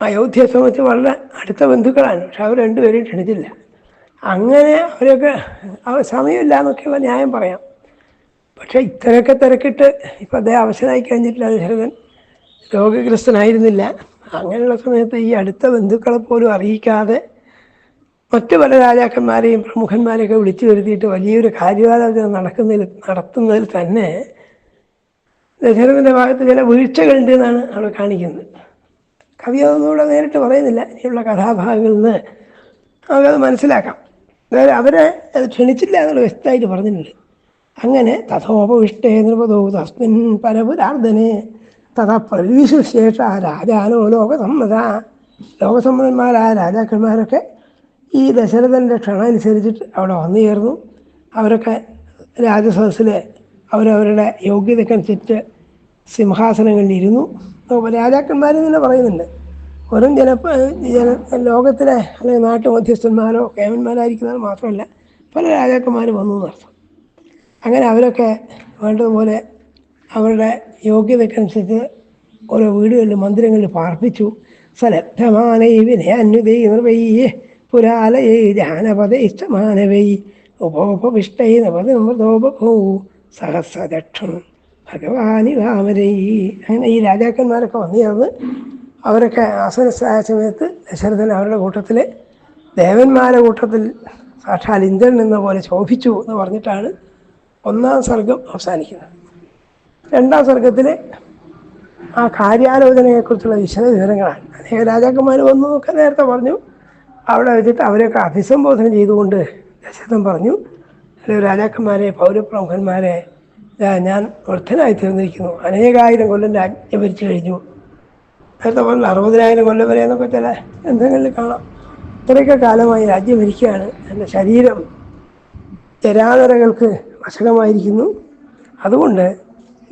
അയോധ്യയെ സംബന്ധിച്ച് വളരെ അടുത്ത ബന്ധുക്കളാണ്. പക്ഷെ അവർ രണ്ടുപേരും ക്ഷണിച്ചില്ല. അങ്ങനെ അവരൊക്കെ സമയമില്ല എന്നൊക്കെയുള്ള ന്യായം പറയാം. പക്ഷേ ഇത്രയൊക്കെ തിരക്കിട്ട് ഇപ്പം അദ്ദേഹം അവശനായി കഴിഞ്ഞിട്ടില്ല. ദശരഥൻ രോഗഗ്രസ്തനായിരുന്നില്ല അങ്ങനെയുള്ള സമയത്ത് ഈ അടുത്ത ബന്ധുക്കളെ പോലും അറിയിക്കാതെ മറ്റു പല രാജാക്കന്മാരെയും പ്രമുഖന്മാരെയൊക്കെ വിളിച്ചു വരുത്തിയിട്ട് വലിയൊരു കാര്യാലോചന നടക്കുന്നതിൽ നടത്തുന്നതിൽ തന്നെ ദശരഥന്റെ ഭാഗത്ത് ചില വീഴ്ചകളുണ്ട് എന്നാണ് അവിടെ കാണിക്കുന്നത്. കവി അതൊന്നുകൂടെ നേരിട്ട് പറയുന്നില്ല. ഇനിയുള്ള കഥാഭാഗങ്ങളിൽ നിന്ന് നമുക്കത് മനസ്സിലാക്കാം. അതായത് അവരെ അത് ക്ഷണിച്ചില്ല എന്നുള്ള വ്യക്തമായിട്ട് പറഞ്ഞിട്ടുണ്ട്. അങ്ങനെ തഥോപവിഷ്ടേ നൃപതോ തസ്മിൻ പരപുരാർദ്ധനെ തഥാ പ്രവിശേഷ രാജാനോ ലോകസമ്മത. ലോകസമ്മതന്മാരായ രാജാക്കന്മാരൊക്കെ ഈ ദശരഥന്റെ ക്ഷണം അനുസരിച്ചിട്ട് അവിടെ വന്നു ചേർന്നു. അവരൊക്കെ രാജസദസ്സിൽ അവരവരുടെ യോഗ്യതക്കനുസരിച്ച് സിംഹാസനങ്ങളിൽ ഇരുന്നു അപ്പോൾ രാജാക്കന്മാർ തന്നെ പറയുന്നുണ്ട്. വെറും ജന ജന ലോകത്തിലെ അല്ലെങ്കിൽ നാട്ടു മധ്യസ്ഥന്മാരോ കേമന്മാരായിരിക്കുന്നവർ മാത്രമല്ല പല രാജാക്കന്മാർ വന്നു എന്നർത്ഥം അങ്ങനെ അവരൊക്കെ വേണ്ടതുപോലെ അവരുടെ യോഗ്യതക്കനുസരിച്ച് ഓരോ വീടുകളിൽ മന്ദിരങ്ങളിൽ പാർപ്പിച്ചു. സലബ്ധമാനൈ വിനയാന്യുതൈ നിർവൈ പുരാലയേ ജാനപദേ ഇഷ്ടമാനവൈ. ഉപോപവിഷ്ടൈ നവതി സഹസ്രദക്ഷം. ഭഗവാനി വാമരൈ അങ്ങനെ ഈ രാജാക്കന്മാരൊക്കെ വന്നു ചേർന്ന് അവരൊക്കെ ആസനസ്ഥായ സമയത്ത് ദശരഥൻ അവരുടെ കൂട്ടത്തിൽ ദേവന്മാരുടെ കൂട്ടത്തിൽ സാക്ഷാൽ ഇന്ദ്രൻ എന്ന പോലെ ശോഭിച്ചു എന്ന് പറഞ്ഞിട്ടാണ് ഒന്നാം സർഗം അവസാനിക്കുന്നത്. രണ്ടാം സർഗത്തിൽ ആ കാര്യാലോചനയെക്കുറിച്ചുള്ള വിശദ വിവരങ്ങളാണ്. അനേക രാജാക്കന്മാർ വന്നു എന്നൊക്കെ നേരത്തെ പറഞ്ഞു. അവിടെ വെച്ചിട്ട് അവരെയൊക്കെ അഭിസംബോധന ചെയ്തുകൊണ്ട് ദശരഥൻ പറഞ്ഞു രാജാക്കന്മാരെ പൗരപ്രമുഖന്മാരെ ഞാൻ വൃദ്ധനായി തീർന്നിരിക്കുന്നു അനേകായിരം കൊല്ലം രാജ്ഞ ഭരിച്ചു കഴിഞ്ഞു. നേരത്തെ പറഞ്ഞ അറുപതിനായിരം കൊല്ലം വരെ എന്നൊക്കെ ചില ഗ്രന്ഥങ്ങളിൽ കാണാം. ഇത്രയൊക്കെ കാലമായി രാജ്യം ഭരിക്കുകയാണ്. എന്റെ ശരീരം ജരാതരകൾക്ക് വശകമായിരിക്കുന്നു. അതുകൊണ്ട്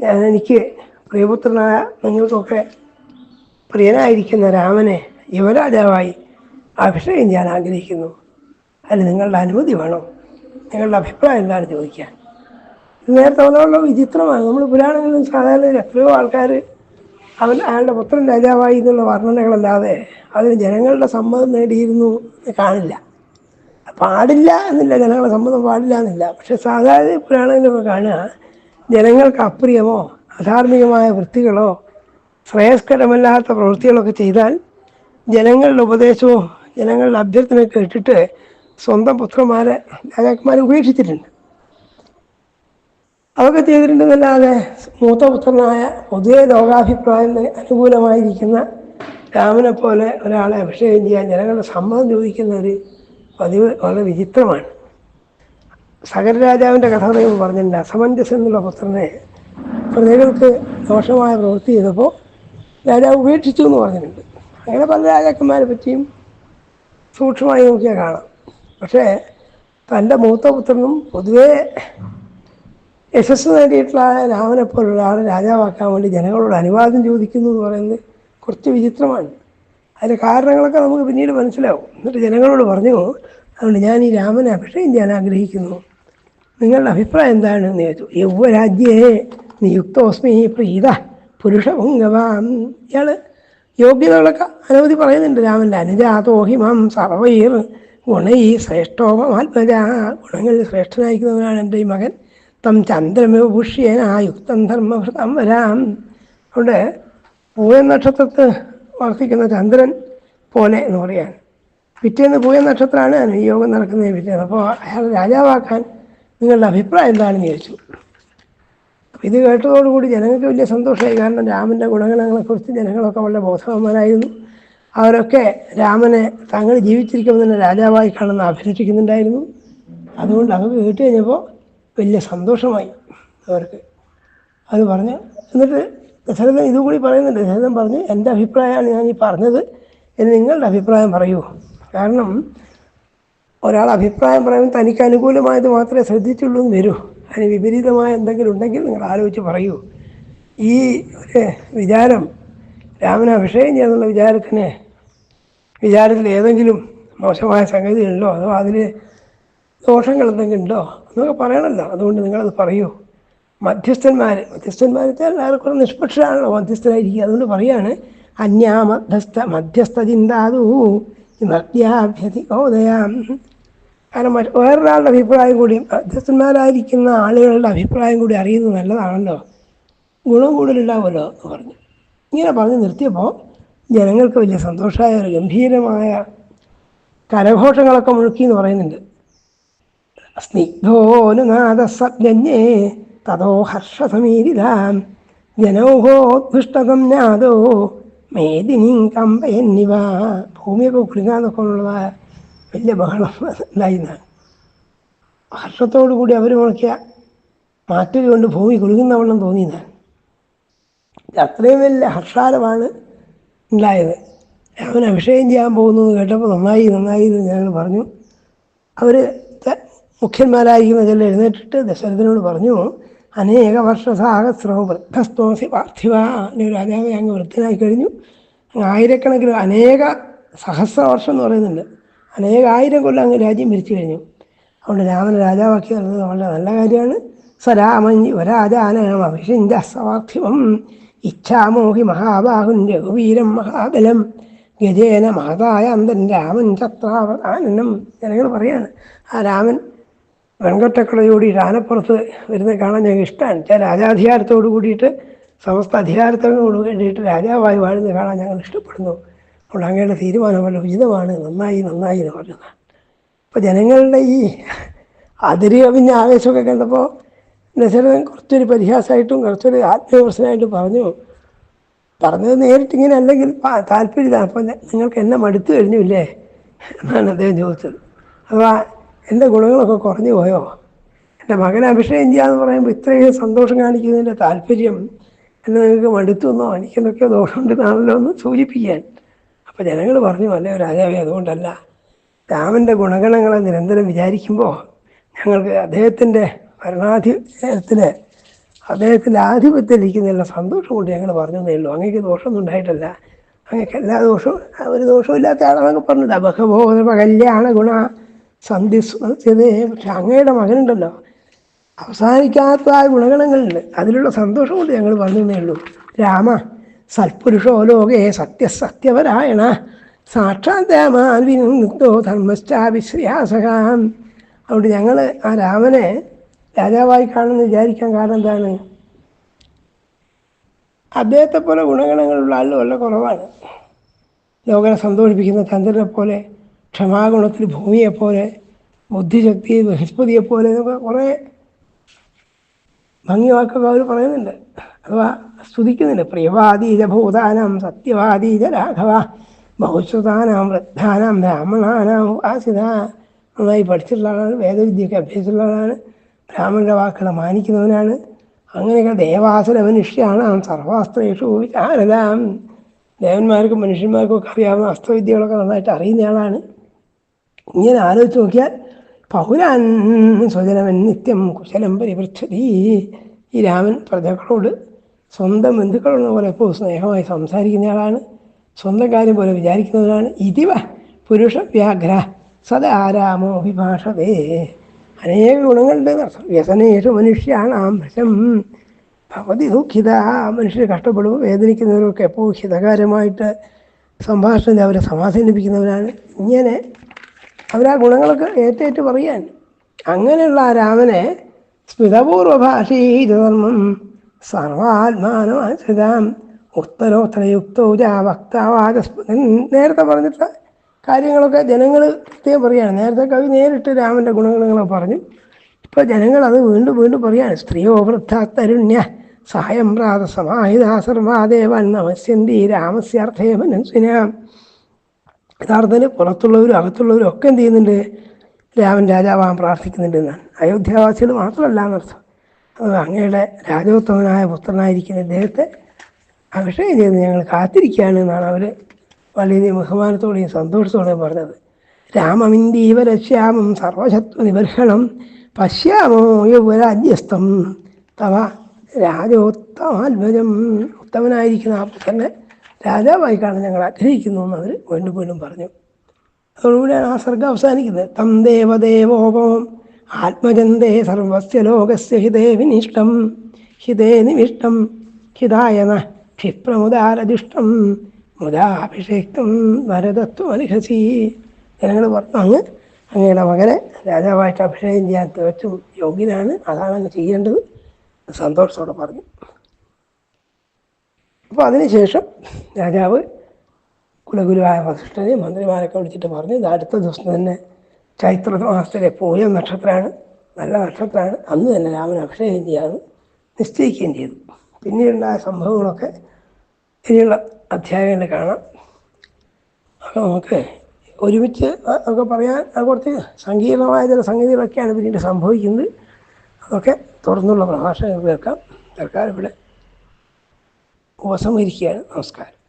ഞാൻ എനിക്ക് പ്രിയപുത്രനായ നിങ്ങൾക്കൊക്കെ പ്രിയനായിരിക്കുന്ന രാമനെ യുവരാജാവായി അഭിഷേകം ചെയ്യാൻ ആഗ്രഹിക്കുന്നു. അതിന് നിങ്ങളുടെ അനുമതി വേണം. നിങ്ങളുടെ അഭിപ്രായം എന്താണ് ചോദിക്കാൻ? നേരത്തെ പറഞ്ഞുള്ള വിചിത്രമാണ് നമ്മൾ പുരാണങ്ങളിലും സാധാരണ എത്രയോ ആൾക്കാർ അവൻ അയാളുടെ പുത്രൻ രാജാവായി എന്നുള്ള വർണനകളല്ലാതെ അതിന് ജനങ്ങളുടെ സമ്മതം നേടിയിരുന്നു എന്ന് കാണില്ല. പാടില്ല എന്നില്ല ജനങ്ങളുടെ സമ്മതം പാടില്ല എന്നില്ല. പക്ഷെ സാധാരണ പുരാണങ്ങളിലൊക്കെ കാണുക ജനങ്ങൾക്ക് അപ്രിയമോ അധാർമികമായ വൃത്തികളോ ശ്രേയസ്കരമല്ലാത്ത പ്രവൃത്തികളൊക്കെ ചെയ്താൽ ജനങ്ങളുടെ ഉപദേശവും ജനങ്ങളുടെ അഭ്യർത്ഥനയൊക്കെ ഇട്ടിട്ട് സ്വന്തം പുത്രന്മാരെ രാജാക്കന്മാരെ ഉപേക്ഷിച്ചിട്ടുണ്ട്. അതൊക്കെ ചെയ്തിട്ടുണ്ടെന്നല്ലാതെ മൂത്ത പുത്രനായ പൊതുവെ ലോകാഭിപ്രായം അനുകൂലമായിരിക്കുന്ന രാമനെ പോലെ ഒരാളെ അഭിഷേകം ചെയ്യാൻ ജനങ്ങളുടെ സമ്മതം ചോദിക്കുന്ന ഒരു പതിവ് വളരെ വിചിത്രമാണ്. സകല രാജാവിന്റെ കഥ പറയുമ്പോൾ പറഞ്ഞിട്ടുണ്ട് അസമഞ്ജസ് എന്നുള്ള പുത്രനെ പ്രജകൾക്ക് ദോഷമായ പ്രവൃത്തി ചെയ്തപ്പോൾ രാജാവ് ഉപേക്ഷിച്ചു എന്ന് പറഞ്ഞിട്ടുണ്ട്. അങ്ങനെ പല രാജാക്കന്മാരെ പറ്റിയും സൂക്ഷ്മമായി നോക്കിയാൽ കാണാം. പക്ഷേ തന്റെ മൂത്ത പുത്രനും പൊതുവേ യശസ് നേടിയിട്ടുള്ള രാമനെ പോലുള്ള ആളെ രാജാവാക്കാൻ വേണ്ടി ജനങ്ങളോട് അനുവാദം ചോദിക്കുന്നു എന്ന് പറയുന്നത് കുറച്ച് വിചിത്രമാണ്. അതിന്റെ കാരണങ്ങളൊക്കെ നമുക്ക് പിന്നീട് മനസ്സിലാവും. എന്നിട്ട് ജനങ്ങളോട് പറഞ്ഞു അതുകൊണ്ട് ഞാൻ ഈ രാമനെ അഭിഷേകം ചെയ്യാൻ ആഗ്രഹിക്കുന്നു. നിങ്ങളുടെ അഭിപ്രായം എന്താണ്? എന്ന് ചോദിച്ചു. യൗവരാജ്യേ നിയുക്തോസ്മി പ്രീത പുരുഷഭുംഗവാം. ഇയാൾ യോഗ്യതകളൊക്കെ അനവധി പറയുന്നുണ്ട്. രാമന്റെ അനുജാതോഹിമം സർവൈർ ഗുണൈ ശ്രേഷ്ഠോപമാത്മജ ഗുണങ്ങളിൽ ശ്രേഷ്ഠനായിരിക്കുന്നവനാണ് എന്റെ ഈ മകൻ. തം ചന്ദ്രമേവ യുക്തം ധർമ്മഭൃതം വരാം. അവിടെ പൂയ നക്ഷത്രത്തിൽ വർത്തിക്കുന്ന ചന്ദ്രൻ പോലെ എന്ന് പറയാൻ. പിറ്റേന്ന് പൂയ നക്ഷത്രമാണ് യോഗം നടക്കുന്നത് പിറ്റേന്ന്. അപ്പോൾ അയാൾ രാജാവാക്കാൻ നിങ്ങളുടെ അഭിപ്രായം എന്താണെന്ന് ചോദിച്ചു. അപ്പോൾ ഇത് കേട്ടതോടുകൂടി ജനങ്ങൾക്ക് വലിയ സന്തോഷമായി. കാരണം രാമന്റെ ഗുണഗണങ്ങളെക്കുറിച്ച് ജനങ്ങളൊക്കെ വളരെ ബോധവാന്മാരായിരുന്നു. അവരൊക്കെ രാമനെ തങ്ങൾ ജീവിച്ചിരിക്കുമ്പോൾ തന്നെ രാജാവായി കാണുന്ന അഭിനയിക്കുന്നുണ്ടായിരുന്നു അതുകൊണ്ട് അതൊക്കെ കേട്ട് കഴിഞ്ഞപ്പോൾ വലിയ സന്തോഷമായി അവർക്ക്. അത് പറഞ്ഞ് എന്നിട്ട് ദശരഥൻ ഇതുകൂടി പറയുന്നുണ്ട്. ദശരഥൻ പറഞ്ഞ് എന്റെ അഭിപ്രായമാണ് ഞാൻ ഈ പറഞ്ഞത് എന്ന് നിങ്ങളുടെ അഭിപ്രായം പറയൂ. കാരണം ഒരാൾ അഭിപ്രായം പറയുമ്പോൾ തനിക്ക് അനുകൂലമായത് മാത്രമേ ശ്രദ്ധിച്ചുള്ളൂ എന്ന് വരൂ. അതിന് വിപരീതമായ എന്തെങ്കിലും ഉണ്ടെങ്കിൽ നിങ്ങൾ ആലോചിച്ച് പറയൂ. ഈ ഒരു വിചാരം രാമന അഭിഷേകം ചെയ്യാനുള്ള വിചാരത്തിന് വിചാരത്തിൽ ഏതെങ്കിലും മോശമായ സംഗതികളുണ്ടോ? അതോ അതിൽ ദോഷങ്ങൾ എന്തെങ്കിലും ഉണ്ടോ? എന്നൊക്കെ പറയണമല്ലോ അതുകൊണ്ട് നിങ്ങളത് പറയൂ. മധ്യസ്ഥന്മാർ മധ്യസ്ഥന്മാർ എല്ലാവരും ഏറെക്കുറെ നിഷ്പക്ഷരാണല്ലോ. മധ്യസ്ഥരായിരിക്കുക. അതുകൊണ്ട് പറയാണ് അന്യാ മധ്യസ്ഥ ചിന്താതു മധ്യാഭ്യതി ഓദയാം കാരണം മറ്റ് വേറൊരാളുടെ അഭിപ്രായം കൂടി മധ്യസ്ഥന്മാരായിരിക്കുന്ന ആളുകളുടെ അഭിപ്രായം കൂടി അറിയുന്നത് നല്ലതാണല്ലോ. ഗുണം കൂടുതലുണ്ടാവുമല്ലോ എന്ന് പറഞ്ഞു. ഇങ്ങനെ പറഞ്ഞ് നിർത്തിയപ്പോൾ ജനങ്ങൾക്ക് വലിയ സന്തോഷമായ ഒരു ഗംഭീരമായ കരഘോഷങ്ങളൊക്കെ മുഴുക്കി എന്ന് പറയുന്നുണ്ട്. സ്നിഗ്ധോനുനാദസജ്ഞേ തതോ ഹർഷസമീരിതാം ജനോഹോദ്ഭുഷ്ടകം നാദോ മേദിനിം കമ്പയന്നിവ ഭൂമിയൊക്കെ കുലുങ്ങാന്നൊക്കെ ഉള്ളതായ വലിയ ബഹളം ഉണ്ടായിരുന്ന ഹർഷത്തോടു കൂടി അവർ മുളക്കിയ മാറ്റൽ കൊണ്ട് ഭൂമി കുലുങ്ങുന്നവണ്ണം തോന്നിയതാണ്. അത്രയും വലിയ ഹർഷാരമാണ് ഉണ്ടായത്. അവൻ അഭിഷേകം ചെയ്യാൻ പോകുന്നത് കേട്ടപ്പോൾ നന്നായി നന്നായി എന്ന് ഞങ്ങൾ പറഞ്ഞു. അവർ മുഖ്യന്മാരായിരിക്കുന്ന ചില എഴുന്നേറ്റിട്ട് ദശരഥനോട് പറഞ്ഞു അനേക വർഷ വൃദ്ധസ്തോസി പാർത്ഥിവ. ഒരു രാജാവ് അങ്ങ് വൃദ്ധനായി കഴിഞ്ഞു. ആയിരക്കണക്കിന് അനേക സഹസ്ര വർഷം എന്ന് പറയുന്നുണ്ട്. അനേകായിരം കൊല്ലം അങ്ങ് രാജ്യം ഭരിച്ചു കഴിഞ്ഞു. അതുകൊണ്ട് രാമനെ രാജാവാക്കി തന്നത് വളരെ നല്ല കാര്യമാണ്. സരാമൻ യുവരാജാനം അഭിഷിഞ്ച സവാർത്ഥിവം ഇച്ഛാമോഹി മഹാബാഹുൻ രഘുവീരം മഹാബലം ഗജേന മഹതായ അന്തൻ രാമൻ ചത്രാവതാനനം ജനങ്ങൾ പറയാണ് ആ രാമൻ വെൺകൊറ്റക്കുളയോടി ആനപ്പുറത്ത് വരുന്ന കാണാൻ ഞങ്ങൾക്ക് ഇഷ്ടമാണ് ചില രാജാധികാരത്തോട് കൂടിയിട്ട് സമസ്ത അധികാരത്തോട് വേണ്ടിയിട്ട് രാജാവായി വാഴുന്ന കാണാൻ ഞങ്ങൾ ഇഷ്ടപ്പെടുന്നു. അപ്പോൾ അങ്ങയുടെ തീരുമാനം വളരെ ഉചിതമാണ്. നന്നായി നന്നായി എന്ന് പറഞ്ഞത് അപ്പോൾ ജനങ്ങളുടെ ഈ അതിരി കവിഞ്ഞ ആവേശമൊക്കെ കണ്ടപ്പോൾ ദശരഥൻ കുറച്ചൊരു പരിഹാസമായിട്ടും കുറച്ചൊരു ആത്മവിമർശനമായിട്ടും പറഞ്ഞു. പറഞ്ഞത് നേരിട്ട് ഇങ്ങനെ അല്ലെങ്കിൽ താല്പര്യമില്ല. അപ്പോൾ നിങ്ങൾക്ക് എന്നെ മടുത്തു കഴിഞ്ഞില്ലേ? എന്നാണ് അദ്ദേഹം ചോദിച്ചത്. അഥവാ എന്റെ ഗുണങ്ങളൊക്കെ കുറഞ്ഞു പോയോ? എന്റെ മകനെ അഭിഷേകം ചെയ്യാന്ന് പറയുമ്പോൾ ഇത്രയും സന്തോഷം കാണിക്കുന്നതിന്റെ താല്പര്യം എന്നെ നിങ്ങൾക്ക് മടുത്തു എന്നോ എനിക്കെന്തൊക്കെയോ ദോഷമുണ്ടെന്നാണല്ലോ എന്ന് സൂചിപ്പിക്കാൻ. അപ്പോൾ ജനങ്ങൾ പറഞ്ഞു അല്ലേ രാജാവേ അതുകൊണ്ടല്ല. രാമന്റെ ഗുണഗണങ്ങളെ നിരന്തരം വിചാരിക്കുമ്പോൾ ഞങ്ങൾക്ക് അദ്ദേഹത്തിന്റെ ഭരണാധിപത്യത്തിൽ അദ്ദേഹത്തിന്റെ ആധിപത്യത്തിലിരിക്കുന്നതിനുള്ള സന്തോഷം കൊണ്ട് ഞങ്ങൾ പറഞ്ഞതേ ഉള്ളൂ. അങ്ങേക്ക് ദോഷമൊന്നും ഉണ്ടായിട്ടല്ല. അങ്ങേക്ക് എല്ലാ ദോഷവും ഒരു ദോഷവും ഇല്ലാത്ത ആളാണെന്നൊക്കെ പറഞ്ഞിട്ട് അബഹബോധ കല്യാണ ഗുണ സന്ധി പക്ഷെ അങ്ങയുടെ മകനുണ്ടല്ലോ. അവസാനിക്കാത്ത ആ ഗുണഗണങ്ങളുണ്ട്. അതിലുള്ള സന്തോഷം കൊണ്ട് ഞങ്ങൾ പറഞ്ഞേ ഉള്ളൂ. രാമ സൽപുരുഷോ ലോകേ സത്യസത്യപരായണ. സാക്ഷാത് രാമാൻവിനുക്തോ ധർമ്മശ്ചാവിശ്രയാസകാം. അതുകൊണ്ട് ഞങ്ങൾ ആ രാമനെ രാജാവായി കാണുമെന്ന് വിചാരിക്കാൻ കാരണം എന്താണ്? അദ്ദേഹത്തെ പോലെ ഗുണഗണങ്ങളുള്ള ആളുകളെ കുറവാണ്. ലോകനെ സന്തോഷിപ്പിക്കുന്ന ചന്ദ്രനെ പോലെ ക്ഷമാഗുണത്തിൽ ഭൂമിയെപ്പോലെ ബുദ്ധിശക്തി ബൃഹസ്പതിയെപ്പോലെ എന്നൊക്കെ കുറേ ഭംഗി വാക്കൊക്കെ അവർ പറയുന്നുണ്ട്. അഥവാ സ്തുതിക്കുന്നുണ്ട്. പ്രിയവാദീജ ഭൂതാനാം സത്യവാദീജ രാഘവ ബഹുശ്രുതാനാം വൃദ്ധാനാം ബ്രാഹ്മണാനാം ഉപാസിത നന്നായി പഠിച്ചിട്ടുള്ള ആളാണ് വേദവിദ്യയൊക്കെ അഭ്യസിച്ചിട്ടുള്ള ആളാണ് ബ്രാഹ്മണന്റെ വാക്കുകളെ മാനിക്കുന്നവനാണ് അങ്ങനെയൊക്കെ ദേവാസുര മനുഷ്യാണ് സർവാസ്ത്രേഷു വിചാരതാം ദേവന്മാർക്കും മനുഷ്യന്മാർക്കും ഒക്കെ അറിയാവുന്ന അസ്ത്രവിദ്യകളൊക്കെ നന്നായിട്ട് അറിയുന്നയാളാണ് ഇങ്ങനെ ആലോചിച്ച് നോക്കിയാൽ പൗരാൻ സ്വജനവൻ നിത്യം കുശലം പരിപൃച്ഛതി ഈ രാമൻ പ്രജകളോട് സ്വന്തം ബന്ധുക്കളുള്ള പോലെ എപ്പോൾ സ്നേഹമായി സംസാരിക്കുന്നയാളാണ് സ്വന്തം കാര്യം പോലെ വിചാരിക്കുന്നവരാണ്. ഇതിവ പുരുഷ വ്യാഘ്ര സദാരാമോ അഭിഭാഷതേ അനേക ഗുണങ്ങളുണ്ട്. വ്യസനേഷു മനുഷ്യാണാം ആംശം ഭവതി ദുഃഖിത. മനുഷ്യർ കഷ്ടപ്പെടുമ്പോൾ വേദനിക്കുന്നവരൊക്കെ എപ്പോൾ ഹിതകാരമായിട്ട് സംഭാഷണത്തിൽ അവരെ സമാധാനിപ്പിക്കുന്നവരാണ്. ഇങ്ങനെ അവരാ ഗുണങ്ങളൊക്കെ ഏറ്റേറ്റ് പറയാൻ. അങ്ങനെയുള്ള ആ രാമനെ സ്മിതപൂർവ ഭാഷീതധർമ്മം സർവാത്മാനമാശ്രിതാം ഉത്തരോത്തരയുക്തൗജ വക്താവാചസ്പ നേരത്തെ പറഞ്ഞിട്ട് കാര്യങ്ങളൊക്കെ ജനങ്ങൾ പ്രത്യേകം പറയാണ്. നേരത്തെ കവി നേരിട്ട് രാമന്റെ ഗുണഗണങ്ങളെ പറഞ്ഞു. ഇപ്പോൾ ജനങ്ങൾ അത് വീണ്ടും വീണ്ടും പറയാണ്. സ്ത്രീയോ തരുണ്യ സഹായം പ്രാത സമാഹിതാ സർവാദേവൻ നമസ്യന്തി രാമസ്യാർത്ഥേ മനസ്സിനാം. യഥാർത്ഥത്തിൽ പുറത്തുള്ളവരും അകത്തുള്ളവരും ഒക്കെ എന്ത് ചെയ്യുന്നുണ്ട്? രാമൻ രാജാവാൻ പ്രാർത്ഥിക്കുന്നുണ്ട് എന്നാണ്. അയോധ്യാവാസികൾ മാത്രമല്ല എന്നർത്ഥം അത് അങ്ങയുടെ രാജോത്തമനായ പുത്രനായിരിക്കുന്ന ഇദ്ദേഹത്തെ അഭിഷേകം ചെയ്ത് ഞങ്ങൾ കാത്തിരിക്കുകയാണ് എന്നാണ് അവർ വളരെ ബഹുമാനത്തോടെയും സന്തോഷത്തോടെയും പറഞ്ഞത്. രാമമിന്റെ ഇവരശ്യാമം സർവശത്വ നിബർഹണം പശ്യാമോ യുവരാജ്യസ്ഥം. തവ രാജോത്തമാത്മജം ഉത്തമനായിരിക്കുന്ന ആ പുത്രനെ രാജാവായി കാണാൻ ഞങ്ങൾ ആഗ്രഹിക്കുന്നു എന്ന് അവർ വീണ്ടും വീണ്ടും പറഞ്ഞു. അതോടുകൂടിയാണ് ആ സർഗം അവസാനിക്കുന്നത്. തം ദേവദേവോപമം ആത്മജന്തേ സർവസ്യ ലോകസ്യ ഹിതേ വിനിഷ്ടം ഹിതേ നിവിഷ്ടം ഹിതായന ക്ഷിപ്രമുദാരദിഷ്ടം മുദാഭിഷേക്തം വരദത്വമലിഹസി ജനങ്ങൾ പറഞ്ഞു അങ്ങ് അങ്ങയുടെ മകനെ രാജാവായിട്ട് അഭിഷേകം ചെയ്യാൻ തികച്ചും യോഗ്യനാണ്. അതാണ് അങ്ങ് ചെയ്യേണ്ടത് സന്തോഷത്തോടെ പറഞ്ഞു. അപ്പോൾ അതിനുശേഷം രാജാവ് കുലഗുരുവായ വസിഷ്ഠനെ മന്ത്രിമാരൊക്കെ വിളിച്ചിട്ട് പറഞ്ഞു ഇത് അടുത്ത ദിവസം തന്നെ ചൈത്ര മാസത്തിലെ പൂയം നക്ഷത്രമാണ്. നല്ല നക്ഷത്രമാണ്. അന്ന് തന്നെ രാമൻ അഭിഷേകം ചെയ്യാമെന്ന് നിശ്ചയിക്കുകയും ചെയ്തു. പിന്നീടുണ്ടായ സംഭവങ്ങളൊക്കെ ഇനിയുള്ള അധ്യായങ്ങളിൽ കാണാം. അപ്പോൾ നമുക്ക് ഒരുമിച്ച് ഒക്കെ പറയാൻ കുറച്ച് സങ്കീർണമായ ചില സംഗതികളൊക്കെയാണ് പിന്നീട് സംഭവിക്കുന്നത്. അതൊക്കെ തുറന്നുള്ള പ്രഭാഷണങ്ങൾ കേൾക്കാം. സർക്കാർ ഇവിടെ ഉപസംഹരിക്കുകയാണ് നമസ്കാരം.